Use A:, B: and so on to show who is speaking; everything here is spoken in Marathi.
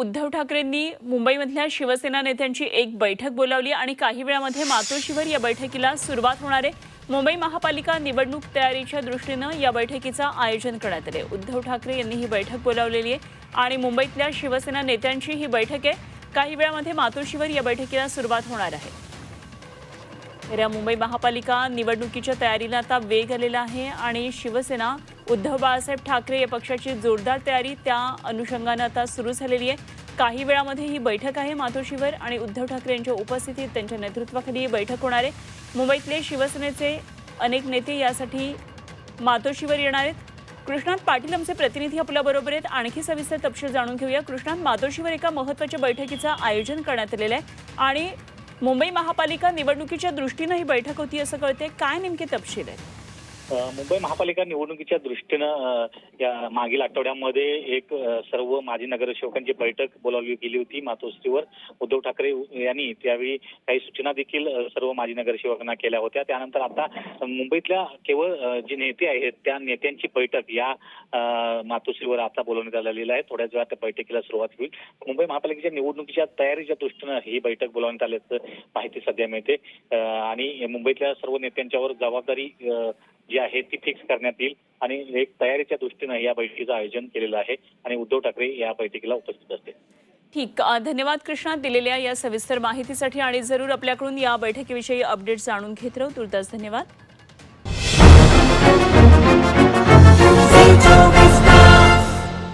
A: उद्धव ठाकरेंनी मुंबईमधल्या शिवसेना नेत्यांची एक बैठक बोलावली आणि काही वेळामध्ये मातोश्रीवर या बैठकीला सुरुवात होणार आहे. मुंबई महापालिका निवडणूक तयारीच्या दृष्टीनं या बैठकीचं आयोजन करण्यात आले उद्धव ठाकरे यांनी ही बैठक बोलावलेली आहे आणि मुंबईतल्या शिवसेना नेत्यांची ही बैठक आहे. काही वेळामध्ये मातोश्रीवर या बैठकीला सुरुवात होणार आहे. तर या मुंबई महापालिका निवडणुकीच्या तयारीला आता वेग आलेला आहे आणि शिवसेना उद्धव बाळासाहेब ठाकरे या पक्षाची जोरदार तयारी त्या अनुषंगानं आता सुरू झालेली आहे. काही वेळामध्ये ही बैठक आहे मातोश्रीवर आणि उद्धव ठाकरे यांच्या उपस्थितीत त्यांच्या नेतृत्वाखाली ही बैठक होणार आहे. मुंबईतले शिवसेनेचे अनेक नेते यासाठी मातोश्रीवर येणार आहेत. कृष्णात पाटील आमचे प्रतिनिधी आपल्याबरोबर आहेत. आणखी सविस्तर तपशील जाणून घेऊया. कृष्णात मातोश्रीवर एका महत्त्वाच्या बैठकीचं आयोजन करण्यात आलेलं आहे. आणि मुंबई महापालिका निवडणुकीच्या दृष्टीनं ही बैठक होती असं कळते काय नेमके तपशील आहेत?
B: मुंबई महापालिका निवडणुकीच्या दृष्टीनं या मागील आठवड्यामध्ये एक सर्व माजी नगरसेवकांची बैठक बोलावली गेली होती मातोश्रीवर. उद्धव ठाकरे यांनी त्यावेळी काही सूचना देखील सर्व माजी नगरसेवकांना केल्या होत्या. त्यानंतर आता मुंबईतल्या केवळ जे नेते आहेत त्या नेत्यांची बैठक या मातोश्रीवर आता बोलवण्यात आलेली आहे. थोड्याच वेळात त्या बैठकीला सुरुवात होईल. मुंबई महापालिकेच्या निवडणुकीच्या तयारीच्या दृष्टीनं ही बैठक बोलवण्यात आल्याचं माहिती सध्या मिळते. आणि मुंबईतल्या सर्व नेत्यांच्यावर जबाबदारी जे आहे ती फिक्स करण्यात येईल. आणि एक तयारीच्या दृष्टीनं या बैठकीचं आयोजन केलेलं आहे आणि उद्धव ठाकरे या बैठकीला उपस्थित असतील.
A: ठीक. धन्यवाद कृष्णा दिलेल्या या सविस्तर माहितीसाठी आणि जरूर आपल्याकडून या बैठकीविषयी अपडेट जाणून घेत राहू. तुर्तास धन्यवाद.